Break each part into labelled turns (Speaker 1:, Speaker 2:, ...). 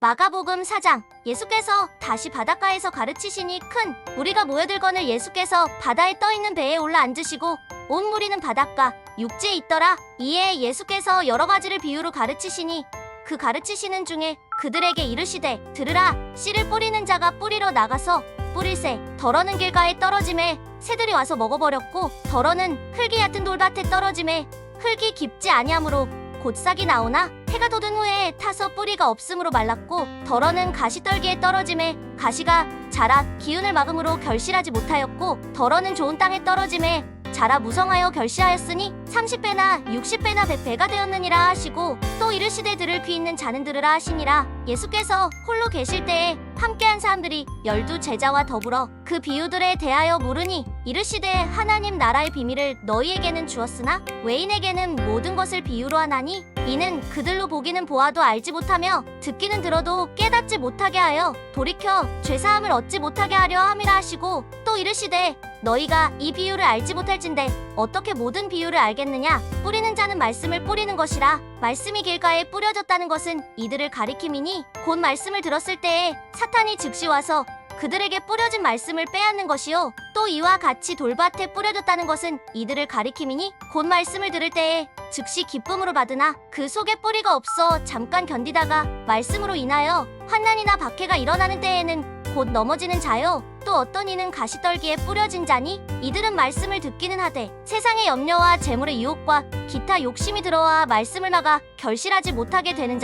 Speaker 1: 마가복음 4장. 예수께서 다시 바닷가에서 가르치시니 큰 무리가 모여들거늘 예수께서 바다에 떠 있는 배에 올라 앉으시고 온 무리는 바닷가 육지에 있더라. 이에 예수께서 여러 가지를 비유로 가르치시니 그 가르치시는 중에 그들에게 이르시되 들으라. 씨를 뿌리는 자가 뿌리러 나가서 뿌릴새 덜어는 길가에 떨어짐에 새들이 와서 먹어버렸고 덜어는 흙이 얕은 돌밭에 떨어짐에 흙이 깊지 아니하므로 곧 싹이 나오나 해가 돋은 후에 타서 뿌리가 없으므로 말랐고 덜어는 가시떨기에 떨어짐에 가시가 자라 기운을 막음으로 결실하지 못하였고 덜어는 좋은 땅에 떨어짐에 자라 무성하여 결실하였으니 30배나 60배나 100배가 되었느니라 하시고 또 이르시되 들을 귀 있는 자는 들으라 하시니라. 예수께서 홀로 계실 때에 함께한 사람들이 열두 제자와 더불어 그 비유들에 대하여 물으니 이르시되 하나님 나라의 비밀을 너희에게는 주었으나 외인에게는 모든 것을 비유로 하나니 이는 그들로 보기는 보아도 알지 못하며 듣기는 들어도 깨닫지 못하게 하여 돌이켜 죄사함을 얻지 못하게 하려 함이라 하시고 또 이르시되 너희가 이 비유를 알지 못할진대 어떻게 모든 비유를 알 겠느냐? 뿌리는 자는 말씀을 뿌리는 것이라. 말씀이 길가에 뿌려졌다는 것은 이들을 가리킴이니 곧 말씀을 들었을 때에 사탄이 즉시 와서 그들에게 뿌려진 말씀을 빼앗는 것이요. 또 이와 같이 돌밭에 뿌려졌다는 것은 이들을 가리킴이니 곧 말씀을 들을 때에 즉시 기쁨으로 받으나 그 속에 뿌리가 없어 잠깐 견디다가 말씀으로 인하여 환난이나 박해가 일어나는 때에는 곧 넘어지는 자요 또 어떤 이는 가시떨기에 뿌려진 자니? 이들은 말씀을 듣기는 하되 세상의 염려와 재물의 유혹과 기타 욕심이 들어와 말씀을 막아 결실하지 못하게 되는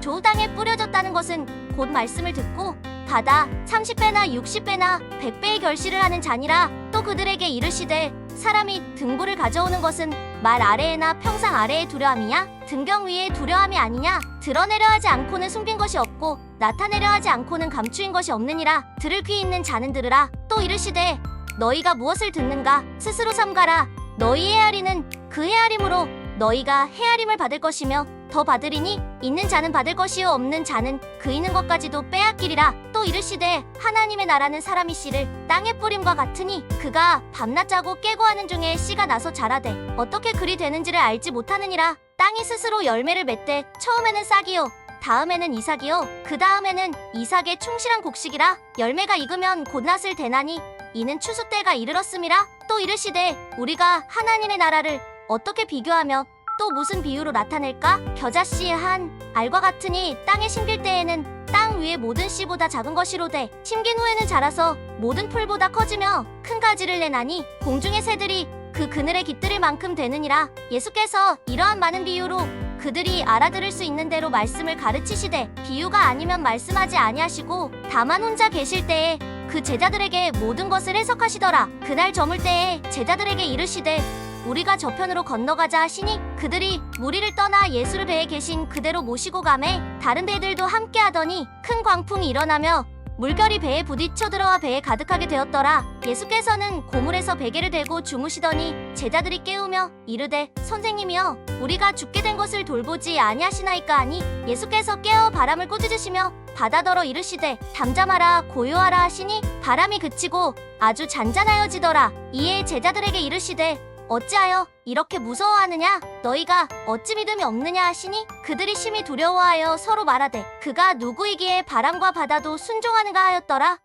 Speaker 1: 좋은 땅에 뿌려졌다는 것은 곧 말씀을 듣고 받아 30배나 60배나 100배의 결실을 하는 자니라 또 그들에게 이르시되 사람이 등불을 가져오는 것은 말 아래에나 평상 아래에 두려함이냐 등경 위에 두려함이 아니냐? 드러내려 하지 않고는 숨긴 것이 없고 나타내려 하지 않고는 감추인 것이 없느니라. 들을 귀 있는 자는 들으라. 또 이르시되 너희가 무엇을 듣는가? 스스로 삼가라. 너희 헤아리는 그 헤아림으로 너희가 헤아림을 받을 것이며 더 받으리니 있는 자는 받을 것이요 없는 자는 그 있는 것까지도 빼앗기리라. 또 이르시되 하나님의 나라는 사람이 씨를 땅에 뿌림과 같으니 그가 밤낮 자고 깨고 하는 중에 씨가 나서 자라되 어떻게 그리 되는지를 알지 못하느니라. 땅이 스스로 열매를 맺되 처음에는 싹이요 다음에는 이삭이요 그 다음에는 이삭의 충실한 곡식이라. 열매가 익으면 곧 낫을 대나니 이는 추수 때가 이르렀음이라. 또 이르시되 우리가 하나님의 나라를 어떻게 비교하며 또 무슨 비유로 나타낼까? 겨자씨 한 알과 같으니 땅에 심길 때에는 땅 위의 모든 씨보다 작은 것이로되 심긴 후에는 자라서 모든 풀보다 커지며 큰 가지를 내나니 공중의 새들이 그 그늘에 깃들일 만큼 되느니라 예수께서 이러한 많은 비유로 그들이 알아들을 수 있는 대로 말씀을 가르치시되 비유가 아니면 말씀하지 아니하시고 다만 혼자 계실 때에 그 제자들에게 모든 것을 해석하시더라 그날 저물 때에 제자들에게 이르시되 우리가 저편으로 건너가자 하시니 그들이 무리를 떠나 예수를 배에 계신 그대로 모시고 가매 다른 배들도 함께 하더니 큰 광풍이 일어나며 물결이 배에 부딪혀 들어와 배에 가득하게 되었더라. 예수께서는 고물에서 베개를 대고 주무시더니 제자들이 깨우며 이르되 선생님이여 우리가 죽게 된 것을 돌보지 아니하시나이까 하니 예수께서 깨어 바람을 꾸짖으시며 바다더러 이르시되 잠잠하라 고요하라 하시니 바람이 그치고 아주 잔잔하여지더라. 이에 제자들에게 이르시되 어찌하여 이렇게 무서워하느냐? 너희가 어찌 믿음이 없느냐 하시니 그들이 심히 두려워하여 서로 말하되 그가 누구이기에 바람과 바다도 순종하는가 하였더라.